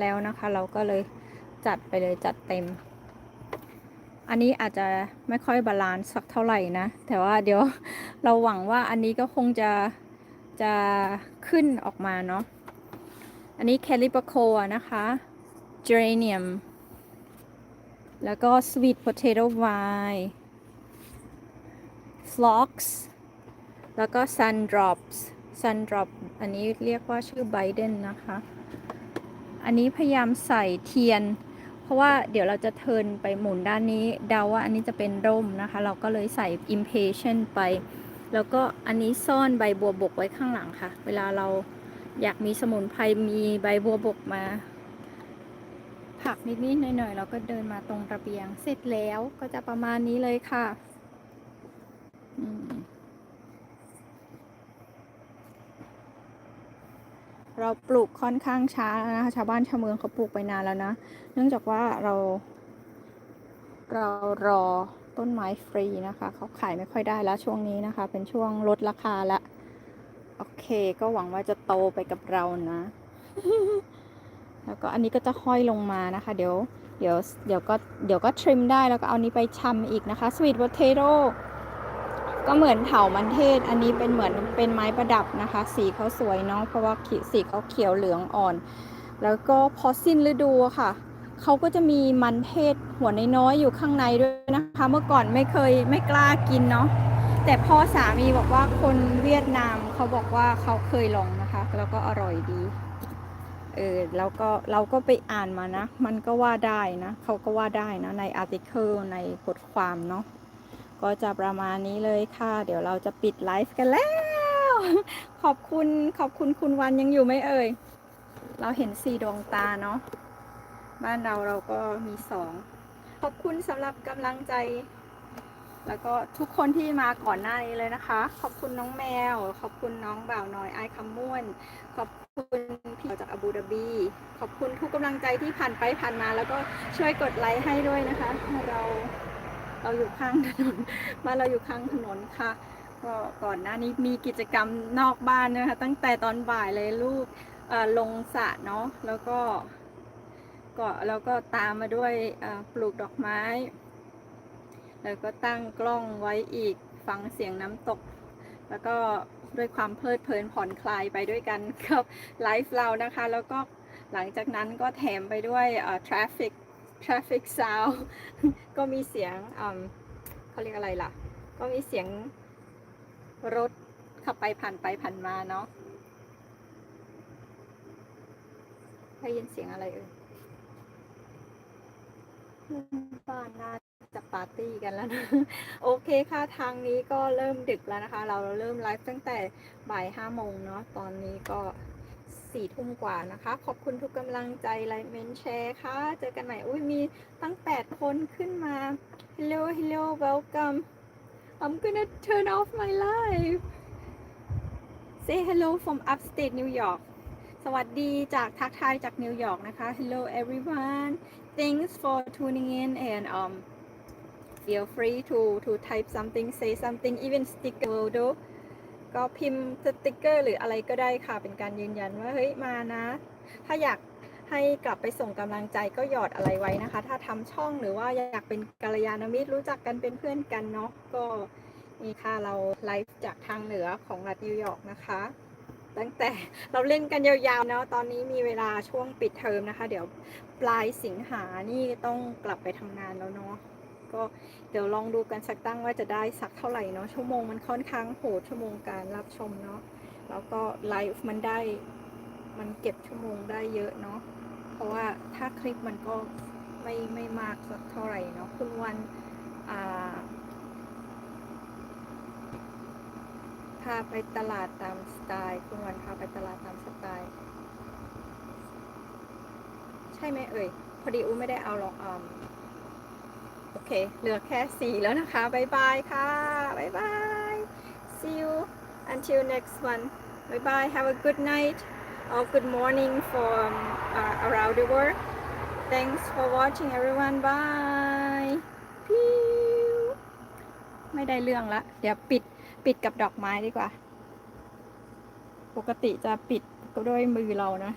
แล้วนะคะ เราก็เลยจัดไปเลยจัดเต็ม อันนี้อาจจะไม่ค่อยบาลานซ์สักเท่าไหร่นะ แต่ว่าเดี๋ยวเราหวังว่าอันนี้ก็คงจะจะขึ้นออกมาเนาะ อันนี้แคลิปโคนะคะ geranium แล้วก็ sweet potato vine phlox แล้วก็ sun drops sun drop อันนี้เรียกว่าชื่อ Biden นะคะ อันนี้พยายามใส่เทียน เพราะว่าเดี๋ยวเราจะเทินไปหมุนด้านนี้ เดาว่าอันนี้จะเป็นร่มนะคะ เราก็เลยใส่ impatient ไป แล้วก็อันนี้ซ่อนใบบัวบกไว้ข้างหลังค่ะ เวลาเราอยากมีสมุนไพรมีใบบัวบกมา ผักนิดๆหน่อยๆเราก็เดินมาตรงระเบียง เสร็จแล้วก็จะประมาณนี้เลยค่ะ อืม เราปลูกค่อนข้างช้าแล้วนะคะชาวบ้านชาวเมืองเขาปลูกไปนานแล้วนะ เนื่องจากว่าเรา เรารอต้นไม้ฟรีนะคะ เขาขายไม่ค่อยได้แล้วช่วงนี้นะคะ เป็นช่วงลดราคาละโอเค ก็หวังว่าจะโตไปกับเรานะ แล้วก็อันนี้ก็จะห้อยลงมานะคะ เดี๋ยวเดี๋ยวเดี๋ยวก็เดี๋ยวก็ทริมได้แล้วก็เอานี้ไปชำอีกนะคะ sweet potato ก็เหมือนเถามันเทศ อันนี้เป็นเหมือนเป็นไม้ประดับนะคะ สีเขาสวยเนาะเพราะว่าสีเขาเขียวเหลืองอ่อน แล้วก็พอสิ้นฤดูค่ะเขาก็จะมีมันเทศหัวน้อยๆอยู่ข้างในด้วยนะคะ เมื่อก่อนไม่เคยไม่กล้ากินเนาะแต่พ่อสามีบอกว่าคนเวียดนามเขาบอกว่าเขาเคยลองนะคะ แล้วก็อร่อยดีเออแล้วก็เราก็ไปอ่านมานะ มันก็ว่าได้นะเขาก็ว่าได้นะในอาร์ติเคิลในบทความเนาะ ก็จะประมาณนี้เลยค่ะ เดี๋ยวเราจะปิดไลฟ์กันแล้ว ขอบคุณขอบคุณคุณวันยังอยู่ไหมเอ่ย เราเห็นสี่ดวงตาเนาะบ้านเราเราก็มีสองขอบคุณสำหรับกำลังใจ แล้วก็ทุกคนที่มาก่อนหน้านี้เลยนะคะ ขอบคุณน้องแมว ขอบคุณน้องบ่าวน้อยไอคำม่วน ขอบคุณพี่จากอาบูดาบี ขอบคุณทุกกำลังใจที่ผ่านไปผ่านมา แล้วก็ช่วยกดไลค์ให้ด้วยนะคะ เรา เราอยู่ข้างถนนบ้านเราอยู่ข้างถนนค่ะก็ก่อนหน้านี้มีกิจกรรมนอกบ้านนะคะ ตั้งแต่ตอนบ่ายเลยลูกลงสระเนาะแล้วก็ก็แล้วก็ตามมาด้วยปลูกดอกไม้ แล้วก็ตั้งกล้องไว้อีกฟังเสียงน้ำตก แล้วก็ด้วยความเพลิดเพลินผ่อนคลายไปด้วยกันกับไลฟ์เรานะคะ แล้วก็หลังจากนั้นก็แถมไปด้วยเอ่อ traffic traffic sound ก็มีเสียงอืมเขาเรียกอะไรล่ะ ก็มีเสียงรถขับไปผ่านไปผ่านมาเนาะได้ยินเสียงอะไรเอ่ยเพื่อนบ้านน่าจะปาร์ตี้กันแล้วนะ โอเคค่ะทางนี้ก็เริ่มดึกแล้วนะคะ เราเริ่มไลฟ์ตั้งแต่บ่ายห้าโมงเนาะตอนนี้ก็ สี่ทุ่มกว่านะคะ ขอบคุณทุกกำลังใจไลค์เมนแชร์ค่ะ เจอกันใหม่ อุ้ยมีตั้งแปดคนขึ้นมา hello hello welcome I'm gonna turn off my live say hello from upstate New York สวัสดีจากทักทายจากนิวยอร์กนะคะ hello everyone thanks for tuning in and um feel free to to type something say something even sticker will do ก็พิมพ์สติกเกอร์ หรืออะไรก็ได้ค่ะ เป็นการยืนยันว่าเฮ้ยมานะ ถ้าอยากให้กลับไปส่งกำลังใจก็หยอดอะไรไว้นะคะ ถ้าทำช่องหรือว่าอยากเป็นกัลยาณมิตรรู้จักกันเป็นเพื่อนกันเนาะก็นี่ค่ะเราไลฟ์จากทางเหนือของรัฐนิวยอร์กนะคะ ตั้งแต่เราเล่นกันยาวๆเนาะตอนนี้มีเวลาช่วงปิดเทอมนะคะ เดี๋ยวปลายสิงหานี่ต้องกลับไปทำงานแล้วเนาะ ก็เดี๋ยวลองดูกันสักตั้งว่าจะได้สักเท่าไหร่เนาะชั่วโมงมันค่อนข้างโหดชั่วโมงการรับชมเนาะแล้วก็ไลฟ์มันได้มันเก็บชั่วโมงได้เยอะเนาะเพราะว่าถ้าคลิปมันก็ไม่ไม่มากสักเท่าไหร่เนาะคุณวันอ่าพาไปตลาดตามสไตล์ คุณวันพาไปตลาดตามสไตล์ ใช่ไหมเอ่ย พอดีอุ้ไม่ได้เอาลองอม โอเค เหลือแค่สี่แล้วนะคะบายบายค่ะบายบาย see you until next one bye bye have a good night or good morning from uh, around the world thanks for watching everyone bye Pew ไม่ได้เรื่องละ เดี๋ยวปิดปิดกับดอกไม้ดีกว่า ปกติจะปิดก็ด้วยมือเรานะ